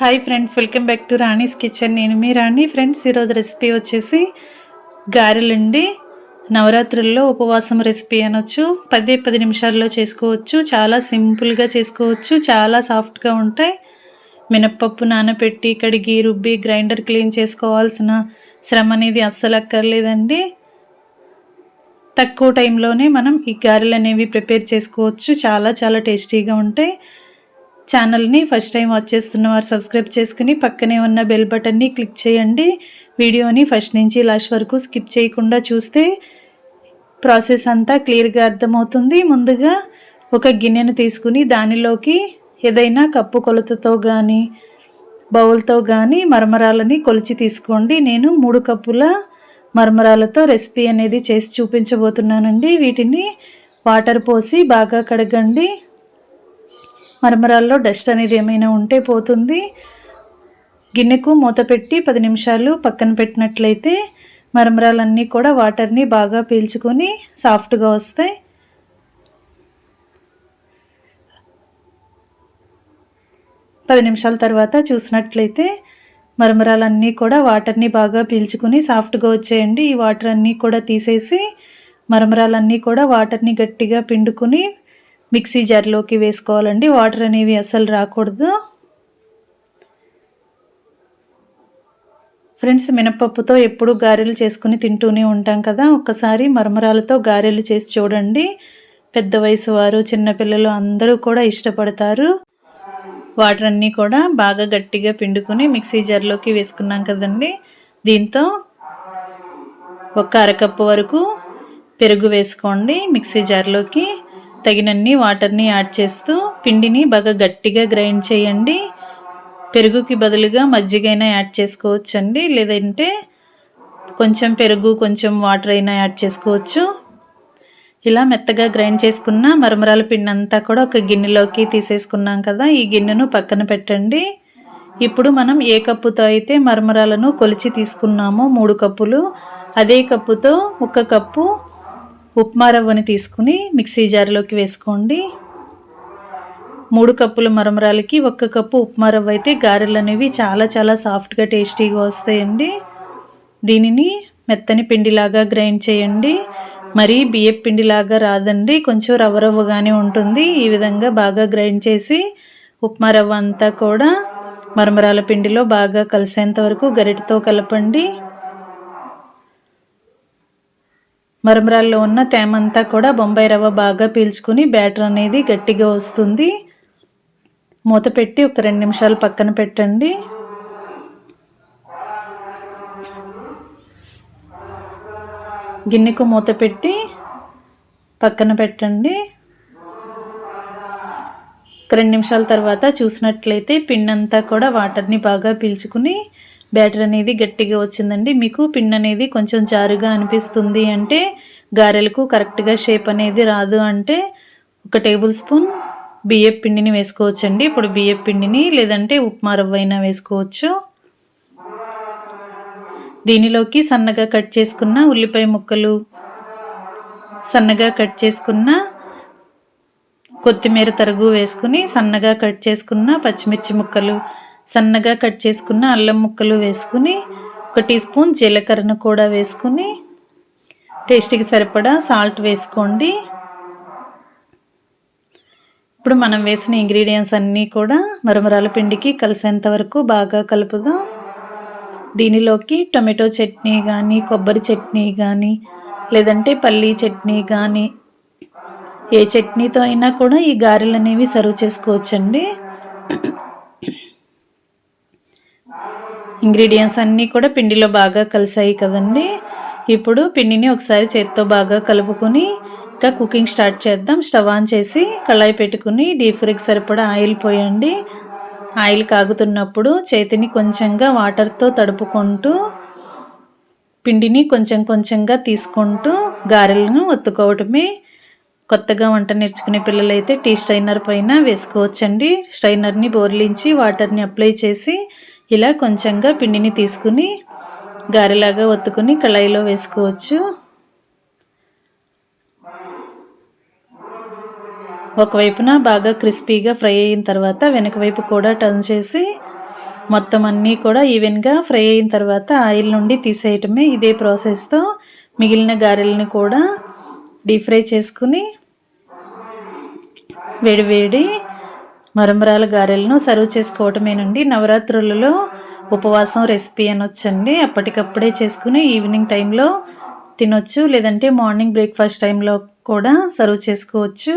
Hi friends welcome back to Rani's kitchen నేను మీ రాణి friends ఈరోజు రెసిపీ వచ్చేసి గారెలుండి నవరాత్రుల్లో ఉపవాసం రెసిపీ అనొచ్చు. పదే పది నిమిషాల్లో చేసుకోవచ్చు. చాలా సింపుల్గా చేసుకోవచ్చు. చాలా సాఫ్ట్గా ఉంటాయి. మినప్పప్పు నానబెట్టి కడిగి రుబ్బి గ్రైండర్ క్లీన్ చేసుకోవాల్సిన శ్రమ అనేది అస్సలు అక్కర్లేదండి. తక్కువ టైంలోనే మనం ఈ గారెలు అనేవి ప్రిపేర్ చేసుకోవచ్చు. చాలా చాలా టేస్టీగా ఉంటాయి. ఛానల్ని ఫస్ట్ టైం వాచ్ చేస్తున్న వారు సబ్స్క్రైబ్ చేసుకుని పక్కనే ఉన్న బెల్ బటన్ని క్లిక్ చేయండి. వీడియోని ఫస్ట్ నుంచి లాస్ట్ వరకు స్కిప్ చేయకుండా చూస్తే ప్రాసెస్ అంతా క్లియర్గా అర్థమవుతుంది. ముందుగా ఒక గిన్నెను తీసుకుని దానిలోకి ఏదైనా కప్పు కొలతతో కానీ బౌల్తో కానీ మరమరాలని కొలిచి తీసుకోండి. నేను మూడు కప్పుల మరమరాలతో రెసిపీ అనేది చేసి చూపించబోతున్నానండి. వీటిని వాటర్ పోసి బాగా కడగండి. మరమరాల్లో డస్ట్ అనేది ఏమైనా ఉంటే పోతుంది. గిన్నెకు మూత పెట్టి పది నిమిషాలు పక్కన పెట్టినట్లయితే మరమరాలన్నీ కూడా వాటర్ని బాగా పీల్చుకొని సాఫ్ట్గా వస్తాయి. పది నిమిషాల తర్వాత చూసినట్లయితే మరమరాలన్నీ కూడా వాటర్ని బాగా పీల్చుకుని సాఫ్ట్గా వచ్చేయండి. ఈ వాటర్ అన్నీ కూడా తీసేసి మరమరాలన్నీ కూడా వాటర్ని గట్టిగా పిండుకుని మిక్సీ జార్లోకి వేసుకోవాలండి. వాటర్ అనేవి అస్సలు రాకూడదు. ఫ్రెండ్స్ మినపప్పుతో ఎప్పుడు గారెలు చేసుకుని తింటూనే ఉంటాం కదా. ఒక్కసారి మరమరాలతో గారెలు చేసి చూడండి. పెద్ద వయసు వారు చిన్నపిల్లలు అందరూ కూడా ఇష్టపడతారు. వాటర్ అన్నీ కూడా బాగా గట్టిగా పిండుకొని మిక్సీ జార్లోకి వేసుకున్నాం కదండి. దీంతో ఒక అరకప్పు వరకు పెరుగు వేసుకోండి మిక్సీ జార్లోకి. తగినన్ని వాటర్ని యాడ్ చేస్తూ పిండిని బాగా గట్టిగా గ్రైండ్ చేయండి. పెరుగుకి బదులుగా మజ్జిగైనా యాడ్ చేసుకోవచ్చండి. లేదంటే కొంచెం పెరుగు కొంచెం వాటర్ అయినా యాడ్ చేసుకోవచ్చు. ఇలా మెత్తగా గ్రైండ్ చేసుకున్న మరమరాల పిండి అంతా కూడా ఒక గిన్నెలోకి తీసేసుకున్నాం కదా ఈ గిన్నెను పక్కన పెట్టండి. ఇప్పుడు మనం ఏ కప్పుతో అయితే మరమరాలను కొలిచి తీసుకున్నామో మూడు కప్పులు అదే కప్పుతో ఒక కప్పు ఉప్మా రవ్వని తీసుకుని మిక్సీ జార్లోకి వేసుకోండి. మూడు కప్పుల మరమరాలకి ఒక్క కప్పు ఉప్మా రవ్వ అయితే గారెలు అనేవి చాలా చాలా సాఫ్ట్గా టేస్టీగా వస్తాయండి. దీనిని మెత్తని పిండిలాగా గ్రైండ్ చేయండి. మరీ బియ్య పిండిలాగా రాదండి. కొంచెం రవ్వ రవ్వగానే ఉంటుంది. ఈ విధంగా బాగా గ్రైండ్ చేసి ఉప్మా రవ్వ అంతా కూడా మరమరాల పిండిలో బాగా కలిసేంత వరకు గరిటతో కలపండి. మరమరాల్లో ఉన్న తేమంతా కూడా బొంబాయి రవ్వ బాగా పీల్చుకుని బ్యాటర్ అనేది గట్టిగా వస్తుంది. మూత పెట్టి ఒక రెండు నిమిషాలు పక్కన పెట్టండి. గిన్నెకు మూత పెట్టి పక్కన పెట్టండి. ఒక రెండు నిమిషాల తర్వాత చూసినట్లయితే పిండి కూడా వాటర్ని బాగా పీల్చుకుని బ్యాటర్ అనేది గట్టిగా వచ్చిందండి. మీకు పిన్ అనేది కొంచెం జారుగా అనిపిస్తుంది అంటే గారెలకు కరెక్ట్గా షేప్ అనేది రాదు అంటే ఒక టేబుల్ స్పూన్ బియ్యం పిండిని వేసుకోవచ్చండి. ఇప్పుడు బియ్యం పిండిని లేదంటే ఉప్మా రవ్వ అయినా వేసుకోవచ్చు. దీనిలోకి సన్నగా కట్ చేసుకున్న ఉల్లిపాయ ముక్కలు సన్నగా కట్ చేసుకున్న కొత్తిమీర తరుగు వేసుకుని సన్నగా కట్ చేసుకున్న పచ్చిమిర్చి ముక్కలు సన్నగా కట్ చేసుకున్న అల్లం ముక్కలు వేసుకుని ఒక టీ స్పూన్ జీలకర్రను కూడా వేసుకుని టేస్ట్కి సరిపడా సాల్ట్ వేసుకోండి. ఇప్పుడు మనం వేసిన ఇంగ్రీడియంట్స్ అన్నీ కూడా మరమరాల పిండికి కలిసేంత వరకు బాగా కలుపుదాం దీనిలోకి టొమాటో చట్నీ కానీ కొబ్బరి చట్నీ కానీ లేదంటే పల్లీ చట్నీ కానీ ఏ చట్నీతో అయినా కూడా ఈ గారెలు అనేవి సర్వ్ చేసుకోవచ్చండి. ఇంగ్రీడియంట్స్ అన్నీ కూడా పిండిలో బాగా కలిసాయి కదండి. ఇప్పుడు పిండిని ఒకసారి చేతితో బాగా కలుపుకొని ఇంకా కుకింగ్ స్టార్ట్ చేద్దాం. స్టవ్ ఆన్ చేసి కళాయి పెట్టుకుని డీప్ ఫ్రైకి సరిపడా ఆయిల్ పోయండి. ఆయిల్ కాగుతున్నప్పుడు చేతిని కొంచెంగా వాటర్తో తడుపుకుంటూ పిండిని కొంచెం కొంచెంగా తీసుకుంటూ గారెలను ఒత్తుకోవటమే. కొత్తగా వంట నేర్చుకునే పిల్లలైతే టీ స్ట్రైనర్ పైన వేసుకోవచ్చండి. స్ట్రైనర్ని బోర్లించి వాటర్ని అప్లై చేసి ఇలా కొంచెంగా పిండిని తీసుకుని గారెలాగా ఒత్తుకుని కళాయిలో వేసుకోవచ్చు. ఒకవైపున బాగా క్రిస్పీగా ఫ్రై అయిన తర్వాత వెనక వైపు కూడా టర్న్ చేసి మొత్తం అన్నీ కూడా ఈవెన్గా ఫ్రై అయిన తర్వాత ఆయిల్ నుండి తీసేయటమే ఇదే ప్రాసెస్తో మిగిలిన గారెలని కూడా డీప్ ఫ్రై చేసుకుని వేడివేడి మరమరాల గారెలను సర్వ్ చేసుకోవటమేనండి నవరాత్రులలో ఉపవాసం రెసిపీ అనొచ్చండి. అప్పటికప్పుడే చేసుకుని ఈవినింగ్ టైంలో తినొచ్చు లేదంటే మార్నింగ్ బ్రేక్ఫాస్ట్ టైంలో కూడా సర్వ్ చేసుకోవచ్చు.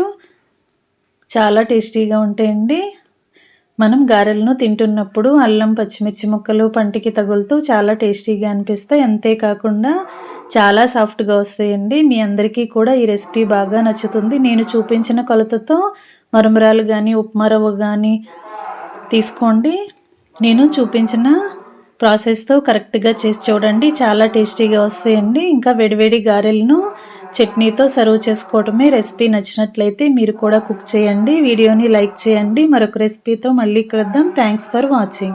చాలా టేస్టీగా ఉంటాయండి. మనం గారెలను తింటున్నప్పుడు అల్లం పచ్చిమిర్చి ముక్కలు పంటికి తగులుతూ చాలా టేస్టీగా అనిపిస్తాయి. అంతేకాకుండా చాలా సాఫ్ట్గా వస్తాయండి. మీ అందరికీ కూడా ఈ రెసిపీ బాగా నచ్చుతుంది. నేను చూపించిన కొలతతో మరమరాలు కానీ ఉప్మా రవ్వ కానీ తీసుకోండి. నేను చూపించిన ప్రాసెస్తో కరెక్ట్గా చేసి చూడండి. చాలా టేస్టీగా వస్తాయండి. ఇంకా వేడివేడి గారెలను చట్నీతో సర్వ్ చేసుకోవడమే రెసిపీ నచ్చినట్లయితే మీరు కూడా కుక్ చేయండి. వీడియోని లైక్ చేయండి. మరొక రెసిపీతో మళ్ళీ కలుద్దాం. Thanks for watching.